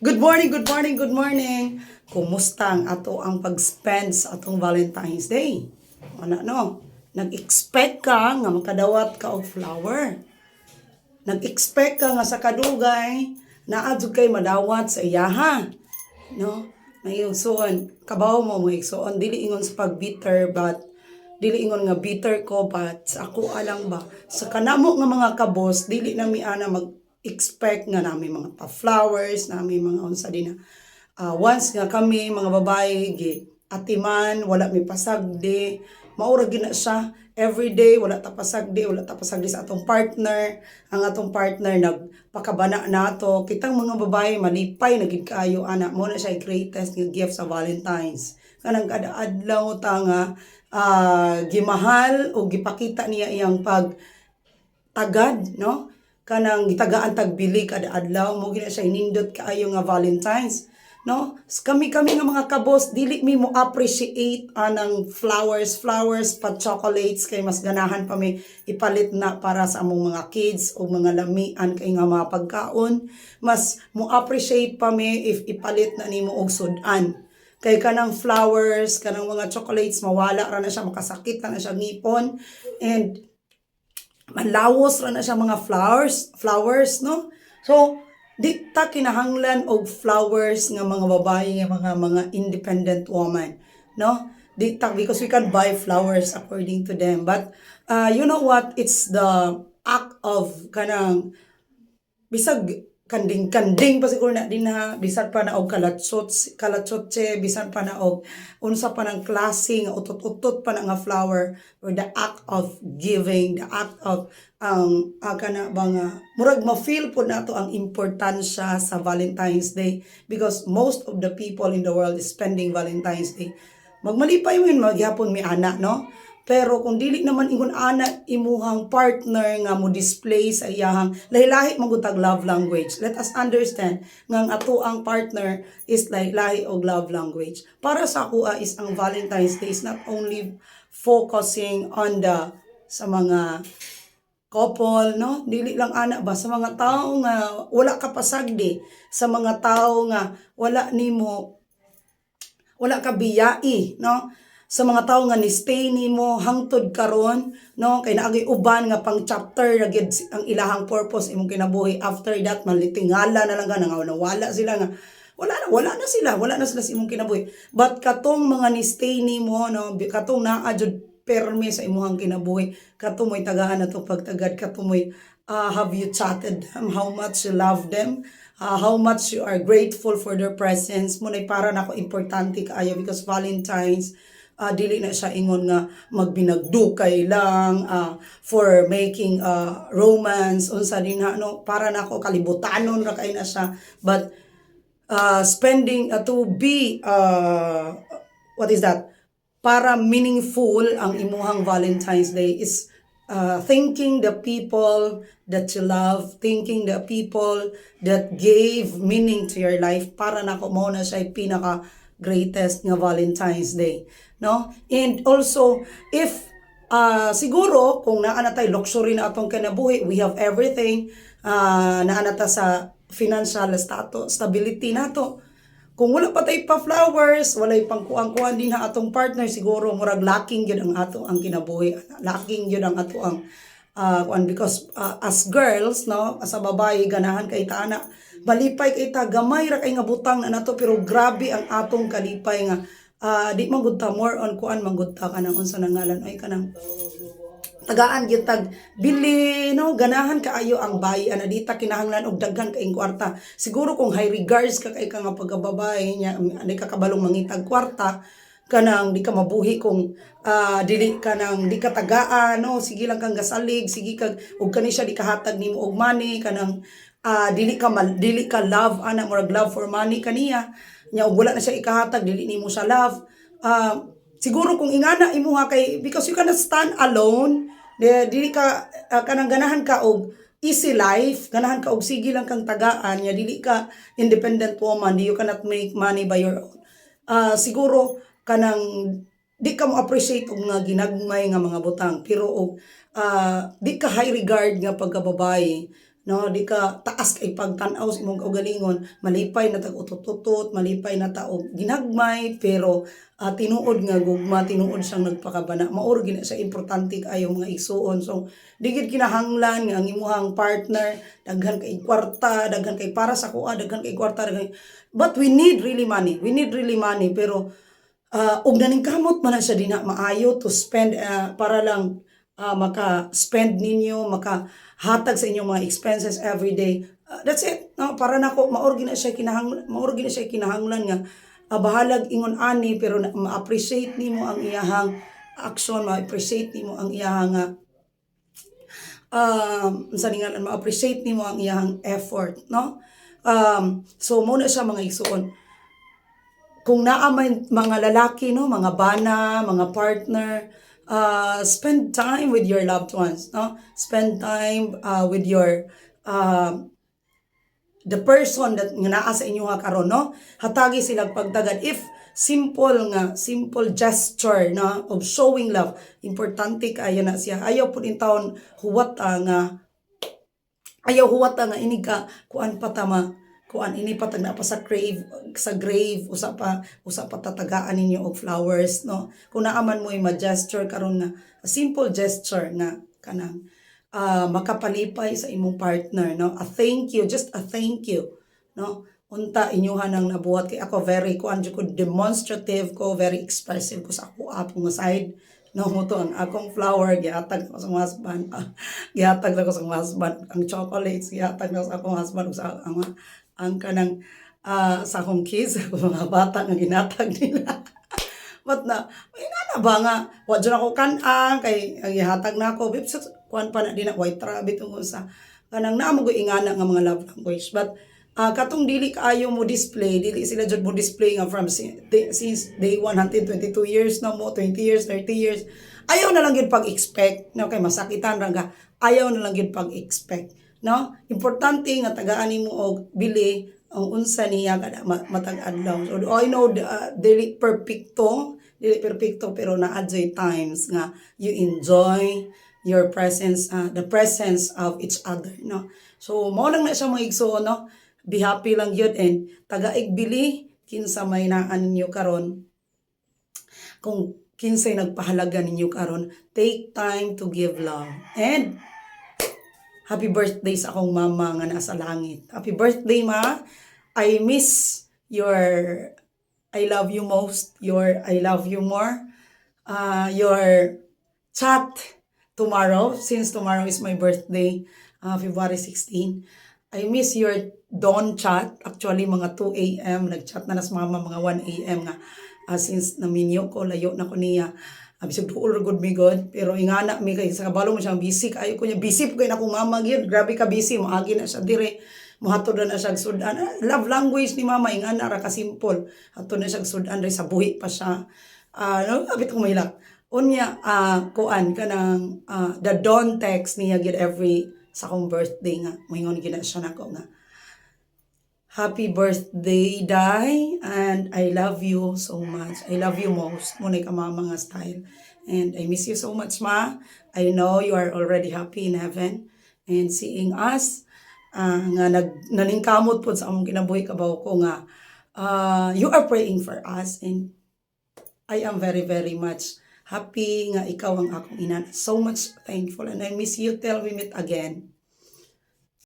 Good morning, good morning, good morning. Kumusta ang ato ang pag-spend sa atong Valentine's Day? Ano no? Nag-expect ka nga makadawat ka og flower. Nag-expect ka nga sa kadugay na adto kay madawat sa iyaha. No? Ngayon, suon, kabaw mo mo igsuon dili ingon sa pag-bitter but dili ingon nga bitter ko but sa ako alang ba sa kanamo nga mga kabos dili na mi ana mag expect nga nami mga pa flowers nami mga unsa din na Ah, once nga kami mga babae gi atiman wala mi pasagdi maura gina siya. Everyday wala ta wala ta sa atong partner. Ang atong partner nagpakabana nato kitang mga babae malipay na gid kaayo ana mo na siya greatest nga gift sa Valentine's. Kanang kada adlaw ta nga ah, gimahal o gipakita niya iyang pag tagad no kanang gitagaan tagbili kada adlaw mo gina siya inindot kaayo nga Valentines no? Kami kami nga mga kabos dili mi mo appreciate anang flowers flowers pa chocolates kay mas ganahan pa mi ipalit na para sa among mga kids o mga lamian kay nga mga pagkaon. Mas mo appreciate pa mi if ipalit na nimo og sudan. Kay kanang flowers kanang mga chocolates mawala ra na siya makasakit ra na siya ngipon. And malawos ra na siya mga flowers, flowers, no? So, di ta kinahanglan og flowers nga mga babae nga mga mga independent woman, no? Di ta because we can buy flowers according to them. But uh, you know what? It's the act of kanang bisag kanding-kanding pa siguro na din ha bisan pa na og kalatsot kalatsotse bisan pa na og unsa pa ng klase nga utot-utot pa na nga flower. Or the act of giving the act of ang um, kana ba nga murag ma-feel po nato ang importansya sa Valentine's Day. Because most of the people in the world is spending Valentine's Day. Magmalipay mo yun maghapon mi ana no pero kung dili naman ingon ana imuhang partner nga mo display sa iyahang lahi-lahi magutag love language. Let us understand nga ang ato ang partner is like lahi og love language. Para sa ako ah, is ang Valentine's Day is not only focusing on the sa mga couple, no? Dili lang ana ba sa mga tao nga wala ka pasagdi, sa mga tao nga wala nimo wala ka biyai, no? Sa mga tao nga ni stay nimo hangtod karon no? Kay naagi uban nga pang chapter gyud ang ilahang purpose imong kinabuhi. After that malitingala na lang nga nga nawala sila nga. Wala na wala na sila wala na sila sa imong kinabuhi. But katong mga ni stay nimo no? Katong naa jud perme sa imong kinabuhi. Katong mo'y tagaan atong pagtagad. Katong mo'y uh, have you chatted them? How much you love them? Uh, how much you are grateful for their presence? Mo na para nako importante kaayo because Valentine's uh, dili na siya ingon nga magbinagdukay lang uh, for making uh, romance. Unsa din ha no para nako kalibutanon ra kay na siya. But uh, spending uh, to be uh, what is that? Para meaningful ang imuhang Valentine's Day is uh, thanking the people that you love, thanking the people that gave meaning to your life. Para nako mo na siya pinaka greatest nga Valentine's Day no? And also if uh, siguro kung naa luxury na atong kinabuhi we have everything uh, naa sa financial status stability nato. Kung wala pa tay pa flowers walay pang kuang-kuan din ha atong partner siguro murag lacking gyud ang ato ang kinabuhi. Lacking gyud ang ato ang uh, because uh, as girls no as a babae ganahan kay ta ana. Malipay kay ta gamay ra kay nga butang na nato pero grabe ang atong kalipay nga. Uh, di man ta more on kuan man ta kanang unsa nang ngalan ay kanang tagaan gyud tag bili no? Ganahan kaayo ang bayi ana di ta kinahanglan og daghan kaing kwarta. Siguro kung high regards ka kay ka nga pagkababae nya ani ka kabalong mangitag kwarta kanang di ka mabuhi kung uh, dili ka nang di ka no? Sige lang kang gasalig sige kag og kani siya di kahatag nimo og money kanang uh, dili ka mal, dili ka love ana murag love for money kaniya nya og wala na siya ikahatag dili nimo siya love. Uh, siguro kung ingana imo ha kay because you cannot stand alone dili ka uh, kanang ganahan ka og easy life ganahan ka og sige lang kang tagaan nya dili ka independent woman you cannot make money by your own. Uh, siguro kanang di ka mo appreciate og nga ginagmay nga mga butang. Pero og uh, di ka high regard nga pagkababae no? Di ka taas kay pagtan-aw sa imong kaugalingon. Malipay na tag utot-utot malipay na taog ginagmay pero ah, tinuod nga gugma tinuod siyang nagpakabana. Maor gina sa importante kayo mga igsuon. So digid kinahanglan nga ang imuhang partner daghan kay kwarta daghan kay para sa kuha daghan kay kwarta daghan but we need really money. We need really money pero uh, og naning kamot man na siya dina maayo to spend ah, para lang ah, maka-spend ninyo, maka-hatag sa inyong mga expenses every day. Ah, that's it. No? Para na ko, maorgi na siya kinahang, maorgi na siya kinahanglan nga, ah, bahalag ingon ani, pero na, ma-appreciate nimo ang iyahang action, ma-appreciate nimo ang iyahang ah, um, sa ma-appreciate nimo ang iyahang effort, no? Um, so, muna siya mga igsuon kung naa mga lalaki no mga bana mga partner uh, spend time with your loved ones no? Spend time uh, with your uh, the person that nga naa sa inyo nga karon no? Hatagi sila pagtagad if simple nga simple gesture na of showing love importante kayo na siya. Ayaw pud in taon huwat nga ayaw huwat nga ini ka kuan patama kuan ini patag na pa sa grave sa grave usa pa usa pa tatagaan ninyo og flowers no? Kung naaman mo ma gesture karon nga simple gesture nga kanang ah, makapalipay sa imong partner no? A thank you just a thank you no? Unta inyuhan ang nabuhat. Kay ako very kuan jud ko demonstrative ko very expressive ko sa ako apo nga side no mo to ang akong flower gihatag ko sa husband. Ah, gihatag na ko sa akong husband. Ang chocolates gihatag na ko sa akong husband. Sa ang ang kanang ah, sa akong kids mga bata nga ginatag nila. But na, may nga na ba nga, wa dyan ako kanang, kay ang ihatag na ako, kuhan pa na din na, white rabbit sa, kanang naamo ko ingana nga mga love language. But, ah katong dili kaayo mo display, dili sila jud mo display nga from since day 122 years na mo, 20 years, 30 years. Ayaw na lang yun pag-expect, no? Kay masakitan ra ka, ayaw na lang yun pag-expect, no? Importante nga tagaan mo og bili ang unsa niya kada ma- matag adlaw. So I know uh, dili perfecto, dili perfecto pero na-adjay times nga you enjoy your presence, uh, the presence of each other, no? So mao lang na siya mga igsoon, no? Be happy lang yun. And taga bili kinsa may naan ninyo karon? Kung kinsay nagpahalaga ninyo karon take time to give love. And happy birthday sa akong mama nga nasa langit. Happy birthday ma. I miss your I love you most. Your I love you more. Uh, your chat tomorrow since tomorrow is my birthday uh, February 16 I miss your dawn chat. Actually mga 2 a.m. nagchat na nas mama mga 1 a.m. nga. Uh, since naminyo ko layo na ko niya. Uh, bisag duol ra gud mi god. Pero ingana mi kay sa kabalo mo siyang busy kayo ko niya busy po kay na akong mama gyud grabe ka busy moagi na siya dire. Mohatod na siya sudan. Ah, love language ni mama ingana ra ka simple. Hatod na siya sudan sa buhi pa siya. Ah no abit ko mahilak unya ah kuan kanang ah, the dawn text niya gyud every sa akong birthday nga moingon gina siya nako nga Happy birthday, Dai. And I love you so much. I love you most. Muna ka mama nga style. And I miss you so much, Ma. I know you are already happy in heaven. And seeing us, ah, nga nag, naningkamot po sa among kinabuhi kabaw ko nga, ah, you are praying for us. And I am very, very much happy nga ikaw ang akong ina. So much thankful. And I miss you till we meet again.